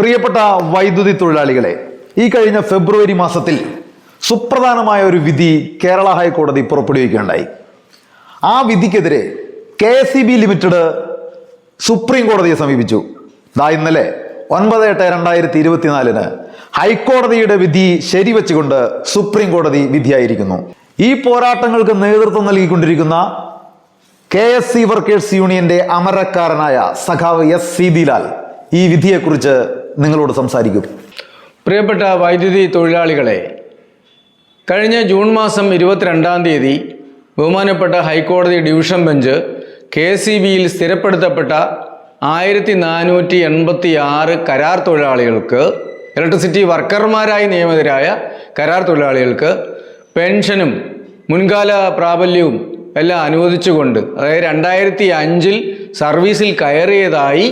പ്രിയപ്പെട്ട വൈദ്യുതി തൊഴിലാളികളെ ഈ കഴിഞ്ഞ ഫെബ്രുവരി മാസത്തിൽ സുപ്രധാനമായ ഒരു വിധി കേരള ഹൈക്കോടതി പുറപ്പെടുവിക്കുകയുണ്ടായി. ആ വിധിക്കെതിരെ K S E B limited supreme കോടതിയെ സമീപിച്ചു. ദാ ഇന്നലെ ഒൻപത് എട്ട് രണ്ടായിരത്തി ഇരുപത്തിനാലിന് ഹൈക്കോടതിയുടെ വിധി ശരിവെച്ചുകൊണ്ട് സുപ്രീം കോടതി വിധിയായിരിക്കുന്നു. ഈ പോരാട്ടങ്ങൾക്ക് നേതൃത്വം നൽകിക്കൊണ്ടിരിക്കുന്ന കെ എസ് സി വർക്കേഴ്സ് യൂണിയന്റെ അമരക്കാരനായ സഖാവ് എസ് സി ദിലാൽ ഈ വിധിയെക്കുറിച്ച് നിങ്ങളോട് സംസാരിക്കും. പ്രിയപ്പെട്ട വൈദ്യുതി തൊഴിലാളികളെ കഴിഞ്ഞ ജൂൺ മാസം ഇരുപത്തിരണ്ടാം തീയതി ബഹുമാനപ്പെട്ട ഹൈക്കോടതി ഡിവിഷൻ ബെഞ്ച് കെ സി ബിയിൽ സ്ഥിരപ്പെടുത്തപ്പെട്ട ആയിരത്തി നാനൂറ്റി എൺപത്തി ആറ് കരാർ തൊഴിലാളികൾക്ക് ഇലക്ട്രിസിറ്റി വർക്കർമാരായി നിയമിതരായ കരാർ തൊഴിലാളികൾക്ക് പെൻഷനും മുൻകാല പ്രാബല്യവും എല്ലാം അനുവദിച്ചുകൊണ്ട് അതായത് രണ്ടായിരത്തി അഞ്ചിൽ സർവീസിൽ കയറിയതായി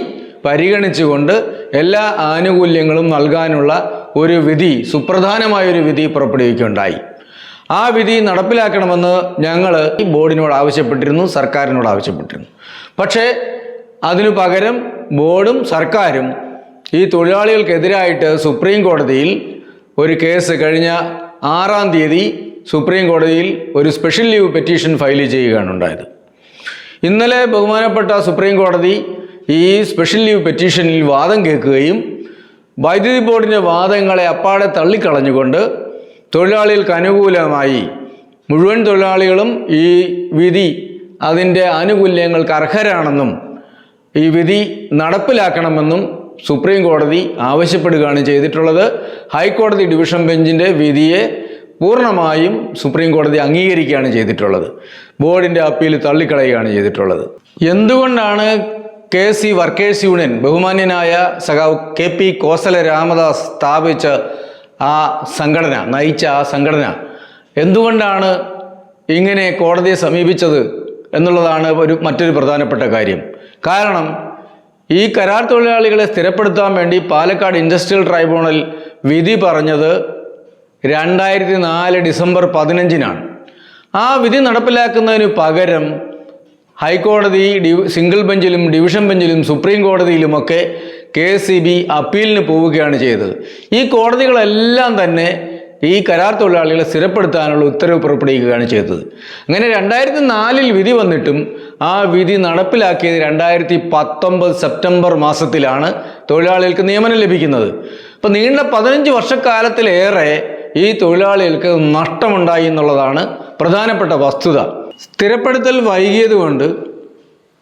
പരിഗണിച്ചുകൊണ്ട് എല്ലാ ആനുകൂല്യങ്ങളും നൽകാനുള്ള ഒരു വിധി സുപ്രധാനമായ ഒരു വിധി പുറപ്പെടുവിക്കുകയുണ്ടായി. ആ വിധി നടപ്പിലാക്കണമെന്ന് ഞങ്ങൾ ഈ ബോർഡിനോട് ആവശ്യപ്പെട്ടിരുന്നു സർക്കാരിനോട് ആവശ്യപ്പെട്ടിരുന്നു. പക്ഷേ അതിനു പകരം ബോർഡും സർക്കാരും ഈ തൊഴിലാളികൾക്കെതിരായിട്ട് സുപ്രീം കോടതിയിൽ ഒരു കേസ് കഴിഞ്ഞ ആറാം തീയതി സുപ്രീം കോടതിയിൽ ഒരു സ്പെഷ്യൽ ലീവ് പെറ്റീഷൻ ഫയൽ ചെയ്യുകയാണ് ഉണ്ടായത്. ഇന്നലെ ബഹുമാനപ്പെട്ട സുപ്രീം കോടതി ഈ സ്പെഷ്യൽ ലീവ് പെറ്റീഷനിൽ വാദം കേൾക്കുകയും വൈദ്യുതി ബോർഡിന്റെ വാദങ്ങളെ അപ്പാടെ തള്ളിക്കളഞ്ഞുകൊണ്ട് തൊഴിലാളികൾക്ക് അനുകൂലമായി മുഴുവൻ തൊഴിലാളികളും ഈ വിധി അതിന്റെ ആനുകൂല്യങ്ങൾക്ക് അർഹരാണെന്നും ഈ വിധി നടപ്പിലാക്കണമെന്നും സുപ്രീം കോടതി ആവശ്യപ്പെടുകയാണ് ചെയ്തിട്ടുള്ളത്. ഹൈക്കോടതി ഡിവിഷൻ ബെഞ്ചിന്റെ വിധിയെ പൂർണമായും സുപ്രീം കോടതി അംഗീകരിക്കുകയാണ് ചെയ്തിട്ടുള്ളത്. ബോർഡിന്റെ അപ്പീൽ തള്ളിക്കളയുകയാണ് ചെയ്തിട്ടുള്ളത്. എന്തുകൊണ്ടാണ് കെ സി വർക്കേഴ്സ് യൂണിയൻ ബഹുമാന്യനായ സഖാവ് കെ പി കോസല രാമദാസ് സ്ഥാപിച്ച ആ സംഘടന നയിച്ച ആ സംഘടന എന്തുകൊണ്ടാണ് ഇങ്ങനെ കോടതിയെ സമീപിച്ചത് എന്നുള്ളതാണ് ഒരു മറ്റൊരു പ്രധാനപ്പെട്ട കാര്യം. കാരണം ഈ കരാർ തൊഴിലാളികളെ സ്ഥിരപ്പെടുത്താൻ വേണ്ടി പാലക്കാട് ഇൻഡസ്ട്രിയൽ ട്രൈബ്യൂണൽ വിധി പറഞ്ഞത് രണ്ടായിരത്തി നാല് ഡിസംബർ പതിനഞ്ചിനാണ്. ആ വിധി നടപ്പിലാക്കുന്നതിന് പകരം ഹൈക്കോടതി സിംഗിൾ ബെഞ്ചിലും ഡിവിഷൻ ബെഞ്ചിലും സുപ്രീം കോടതിയിലുമൊക്കെ കെ എസ് സി ബി അപ്പീലിന് പോവുകയാണ് ചെയ്തത്. ഈ കോടതികളെല്ലാം തന്നെ ഈ കരാർ തൊഴിലാളികളെ സ്ഥിരപ്പെടുത്താനുള്ള ഉത്തരവ് പുറപ്പെടുവിക്കുകയാണ് ചെയ്തത്. അങ്ങനെ രണ്ടായിരത്തി നാലിൽ വിധി വന്നിട്ടും ആ വിധി നടപ്പിലാക്കിയത് രണ്ടായിരത്തി പത്തൊമ്പത് സെപ്റ്റംബർ മാസത്തിലാണ് തൊഴിലാളികൾക്ക് നിയമനം ലഭിക്കുന്നത്. അപ്പം നീണ്ട പതിനഞ്ച് വർഷക്കാലത്തിലേറെ ഈ തൊഴിലാളികൾക്ക് നഷ്ടമുണ്ടായി എന്നുള്ളതാണ് പ്രധാനപ്പെട്ട വസ്തുത. സ്ഥിരപ്പെടുത്തൽ വൈകിയത് കൊണ്ട്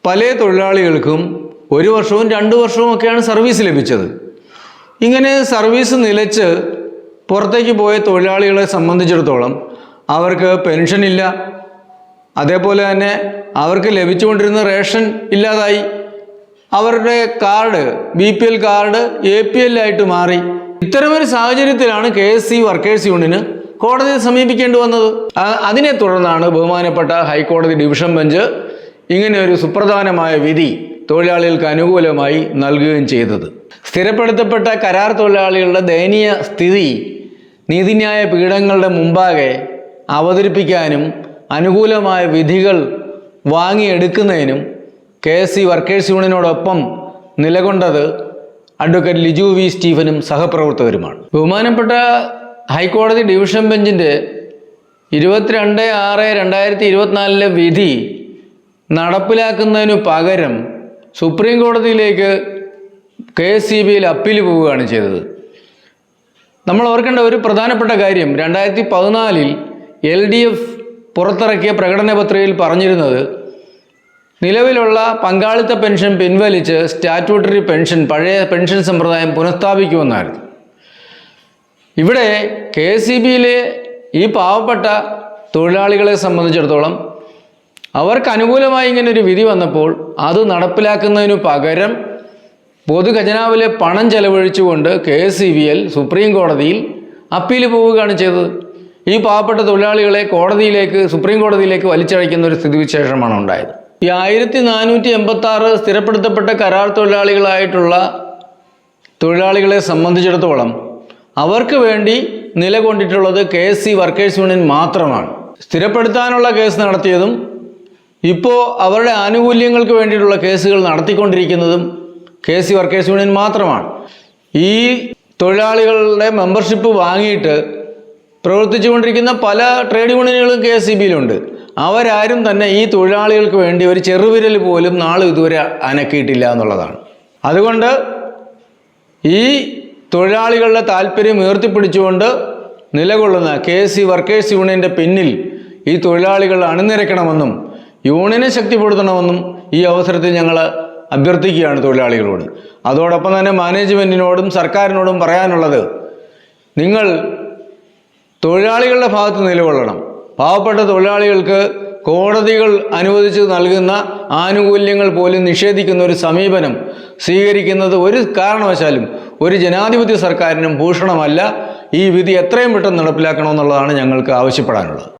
പല തൊഴിലാളികൾക്കും ഒരു വർഷവും രണ്ട് വർഷവും ഒക്കെയാണ് സർവീസ് ലഭിച്ചത്. ഇങ്ങനെ സർവീസ് നിലച്ച് പുറത്തേക്ക് പോയ തൊഴിലാളികളെ സംബന്ധിച്ചിടത്തോളം അവർക്ക് പെൻഷൻ ഇല്ല. അതേപോലെ തന്നെ അവർക്ക് ലഭിച്ചുകൊണ്ടിരുന്ന റേഷൻ ഇല്ലാതായി. അവരുടെ card B P L card A P L ആയിട്ട് മാറി. ഇത്തരമൊരു സാഹചര്യത്തിലാണ് കെ എസ് സി വർക്കേഴ്സ് യൂണിയന് കോടതിയെ സമീപിക്കേണ്ടി വന്നത്? അതിനെ തുടർന്നാണ് ബഹുമാനപ്പെട്ട ഹൈക്കോടതി ഡിവിഷൻ ബെഞ്ച് ഇങ്ങനെ ഒരു സുപ്രധാനമായ വിധി തൊഴിലാളികൾക്ക് അനുകൂലമായി നൽകുകയും ചെയ്തത്. സ്ഥിരപ്പെടുത്തപ്പെട്ട കരാർ തൊഴിലാളികളുടെ ദയനീയ സ്ഥിതി നീതിന്യായ പീഠങ്ങളുടെ മുമ്പാകെ അവതരിപ്പിക്കാനും അനുകൂലമായ വിധികൾ വാങ്ങിയെടുക്കുന്നതിനും കെ എസ് സി വർക്കേഴ്സ് യൂണിയനോടൊപ്പം നിലകൊണ്ടത് അഡ്വക്കേറ്റ് ലിജു വി സ്റ്റീഫനും സഹപ്രവർത്തകരുമാണ്. ബഹുമാനപ്പെട്ട ഹൈക്കോടതി ഡിവിഷൻ ബെഞ്ചിന്റെ ഇരുപത്തിരണ്ട് ആറ് രണ്ടായിരത്തി ഇരുപത്തിനാലിലെ വിധി നടപ്പിലാക്കുന്നതിനു പകരം സുപ്രീം കോടതിയിലേക്ക് കെ എസ് സി ബിയിൽ അപ്പീൽ പോവുകയാണ് ചെയ്തത്. നമ്മൾ ഓർക്കേണ്ട ഒരു പ്രധാനപ്പെട്ട കാര്യം രണ്ടായിരത്തി പതിനാലിൽ എൽ ഡി എഫ് പുറത്തിറക്കിയ പ്രകടന പത്രികയിൽ പറഞ്ഞിരുന്നത് നിലവിലുള്ള പങ്കാളിത്ത പെൻഷൻ പിൻവലിച്ച് സ്റ്റാറ്റ്യൂട്ടറി പെൻഷൻ പഴയ പെൻഷൻ സമ്പ്രദായം പുനഃസ്ഥാപിക്കുമെന്നായിരുന്നു. ഇവിടെ കെ സി ബിയിലെ ഈ പാവപ്പെട്ട തൊഴിലാളികളെ സംബന്ധിച്ചിടത്തോളം അവർക്ക് അനുകൂലമായി ഇങ്ങനെ ഒരു വിധി വന്നപ്പോൾ അത് നടപ്പിലാക്കുന്നതിനു പകരം പൊതുഖജനാവിലെ പണം ചെലവഴിച്ചുകൊണ്ട് K C B L supreme കോടതിയിൽ അപ്പീൽ പോവുകയാണ് ചെയ്തത്. ഈ പാവപ്പെട്ട തൊഴിലാളികളെ കോടതിയിലേക്ക് സുപ്രീം കോടതിയിലേക്ക് വലിച്ചഴയ്ക്കുന്ന ഒരു സ്ഥിതിവിശേഷമാണ് ഉണ്ടായത്. ഈ ആയിരത്തി നാനൂറ്റി എൺപത്തി ആറ് സ്ഥിരപ്പെടുത്തപ്പെട്ട കരാർ തൊഴിലാളികളായിട്ടുള്ള തൊഴിലാളികളെ സംബന്ധിച്ചിടത്തോളം അവർക്ക് വേണ്ടി നിലകൊണ്ടിട്ടുള്ളത് K S C workers union മാത്രമാണ്. സ്ഥിരപ്പെടുത്താനുള്ള കേസ് നടത്തിയതും ഇപ്പോൾ അവരുടെ ആനുകൂല്യങ്ങൾക്ക് വേണ്ടിയിട്ടുള്ള കേസുകൾ നടത്തിക്കൊണ്ടിരിക്കുന്നതും K S C workers union മാത്രമാണ്. ഈ തൊഴിലാളികളുടെ മെമ്പർഷിപ്പ് വാങ്ങിയിട്ട് പ്രവർത്തിച്ചുകൊണ്ടിരിക്കുന്ന പല ട്രേഡ് യൂണിയനുകളും കെ എസ് സി ബിയിലുണ്ട്. അവരാരും തന്നെ ഈ തൊഴിലാളികൾക്ക് വേണ്ടി ഒരു ചെറുവിരൽ പോലും നാളെ ഇതുവരെ അനക്കിയിട്ടില്ല എന്നുള്ളതാണ്. അതുകൊണ്ട് ഈ തൊഴിലാളികളുടെ താല്പര്യം ഉയർത്തിപ്പിടിച്ചുകൊണ്ട് നിലകൊള്ളുന്ന കെ എസ് സി വർക്കേഴ്സ് യൂണിയന്റെ പിന്നിൽ ഈ തൊഴിലാളികൾ അണിനിരക്കണമെന്നും യൂണിയനെ ശക്തിപ്പെടുത്തണമെന്നും ഈ അവസരത്തിൽ ഞങ്ങൾ അഭ്യർത്ഥിക്കുകയാണ് തൊഴിലാളികളോട്. അതോടൊപ്പം തന്നെ മാനേജ്മെന്റിനോടും സർക്കാരിനോടും പറയാനുള്ളത് നിങ്ങൾ തൊഴിലാളികളുടെ ഭാഗത്ത് നിലകൊള്ളണം. പാവപ്പെട്ട തൊഴിലാളികൾക്ക് കോടതികൾ അനുവദിച്ച് നൽകുന്ന ആനുകൂല്യങ്ങൾ പോലും നിഷേധിക്കുന്ന ഒരു സമീപനം സ്വീകരിക്കുന്നത് ഒരു കാരണവശാലും ഒരു ജനാധിപത്യ സർക്കാരിനും ഭൂഷണമല്ല. ഈ വിധി എത്രയും പെട്ടെന്ന് നടപ്പിലാക്കണമെന്നുള്ളതാണ് ഞങ്ങൾക്ക് ആവശ്യപ്പെടാനുള്ളത്.